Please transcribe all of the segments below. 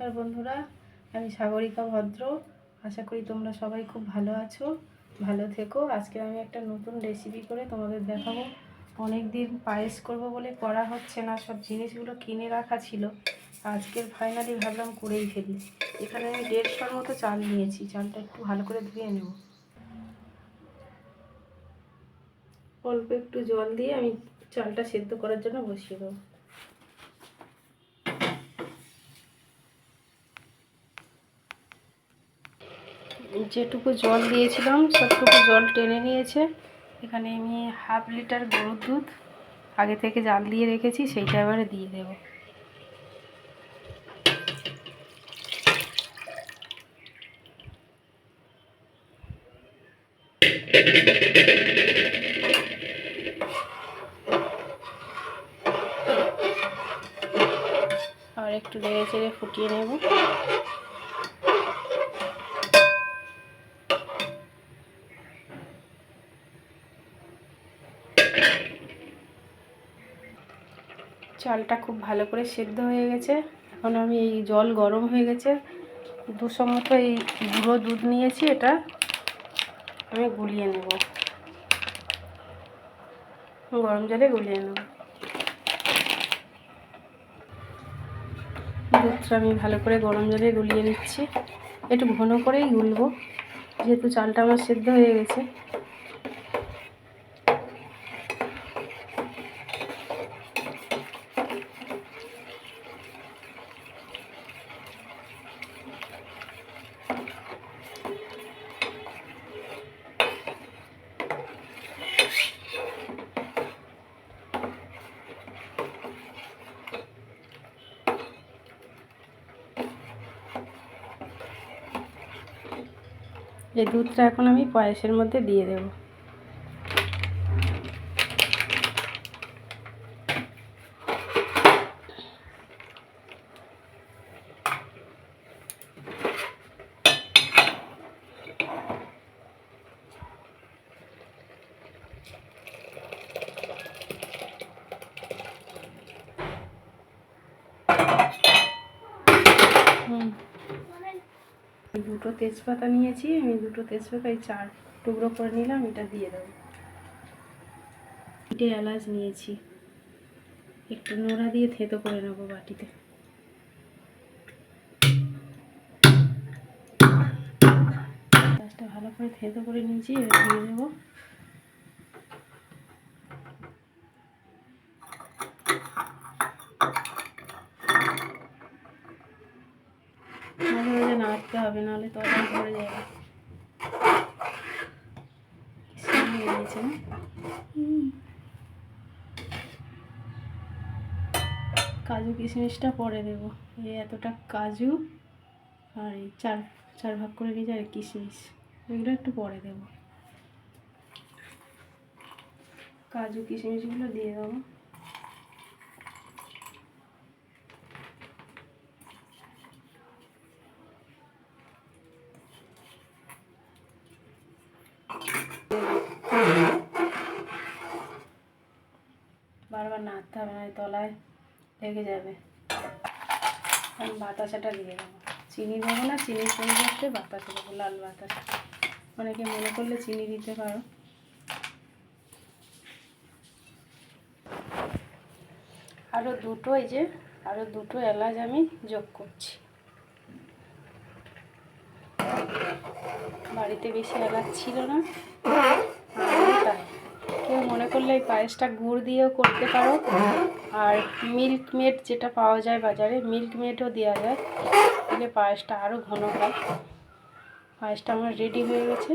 নমস্কার বন্ধুরা, আমি সাগরিকা ভদ্র। আশা করি তোমরা সবাই খুব ভালো আছো, ভালো থেকো। আজকে আমি একটা নতুন রেসিপি করে তোমাদের দেখাবো। অনেক দিন পায়েস করব বলে করা হচ্ছে না, সব জিনিসগুলো কিনে রাখা ছিল। আজকের ফাইনালি ভাবলাম করেই ফেলি। এখানে আমি দেড়শোর মতো চাল নিয়েছি, চালটা একটু ভালো করে ধুয়ে নেব। অল্প একটু জল দিয়ে আমি চালটা সেদ্ধ করার জন্য বসিয়ে দেবো। যেটুকু জল দিয়েছিলাম সবটুকু জল টেনে নিয়েছে। এখানে আমি হাফ লিটার গরুর দুধ আগে থেকে জাল দিয়ে রেখেছি, সেইটা এবারে দিয়ে দেব। আর একটু নেড়ে ফুটিয়ে নেব। চালটা খুব ভালো করে সেদ্ধ হয়ে গেছে। এখন আমি এই জল গরম হয়ে গেছে। দুশো মতো এই গুঁড়ো দুধ নিয়েছি এটা। আমি গুলিয়ে নেব। গরম জলে গুলিয়ে নেব। দুধটা আমি ভালো করে গরম জলে গুলিয়ে নিচ্ছি। একটু ঘন করেই গুলবো। যেহেতু চালটা আমার সেদ্ধ হয়ে গেছে। এই দুধটা এখন আমি পায়েসের মধ্যে দিয়ে দেব। দুটো তেজপাতা নিয়েছি, আমি দুটো তেজপাতা, এই চার টুকরো করে নিলাম, এটা দিয়ে দেবো। তিনটে এলাচ নিয়েছি। একটু নোড়া দিয়ে থেতো করে নেব বাটিতে। এলাচটা ভালো করে থেতো করে নিয়েছি, এবার দিয়ে দেবো। মাঝে হবে, নাহলে তরকারি পড়ে যাবে। কাজু কিশমিশটা পরে দেব। এই এতটা কাজু আর এই চার চার ভাগ করে নিয়েছি আর কিশমিশ, এগুলো একটু পরে দেব। কাজু কিশমিশগুলো দিয়ে দেবো। নাড়তে হবে না তলায় লেগে যাবে। আমি বাতাসাটা দিয়ে দেবো। চিনি দেবো না চিনির পরিবর্তে বাতাসা দেবো, লাল বাতাসা। অনেকে মনে করলে চিনি দিতে পারো। আরও দুটো এই যে আরও দুটো এলাচ আমি যোগ করছি। বাড়িতে বেশি এলাচ ছিল না। করলে এই পায়েসটা গুড় দিয়েও করতে পারো। আর মিল্ক মেড যেটা পাওয়া যায় বাজারে মিল্ক মেডও দেওয়া যায়। তাহলে পায়েসটা আরও ঘন হয়। পায়েসটা আমার রেডি হয়ে গেছে।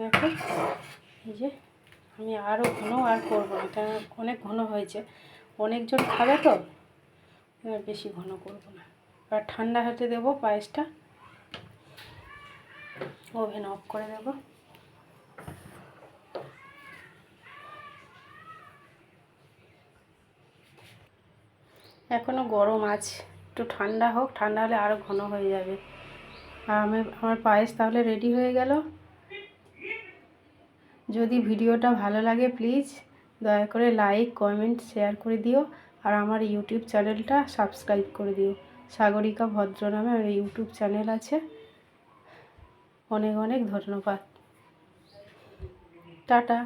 দেখো, এই যে আমি আরও ঘন আর করব না কেন অনেক ঘন হয়েছে। অনেকজন খাবে তো বেশি ঘন করব না। এবার ঠান্ডা হতে দেবো পায়েসটা। ওভেন অফ করে দেবো। এখনও গরম আছে। একটু ঠান্ডা হোক, ঠান্ডা হলে আরও ঘন হয়ে যাবে। আর আমি, আমার পায়েস তাহলে রেডি হয়ে গেল? যদি ভিডিওটা ভালো লাগে প্লিজ দয়া করে লাইক কমেন্ট শেয়ার করে দিও। আর আমার ইউটিউব চ্যানেলটা সাবস্ক্রাইব করে দিও। সাগরিকা ভদ্র নামে আমার ইউটিউব চ্যানেল আছে। অনেক অনেক ধন্যবাদ। টাটা।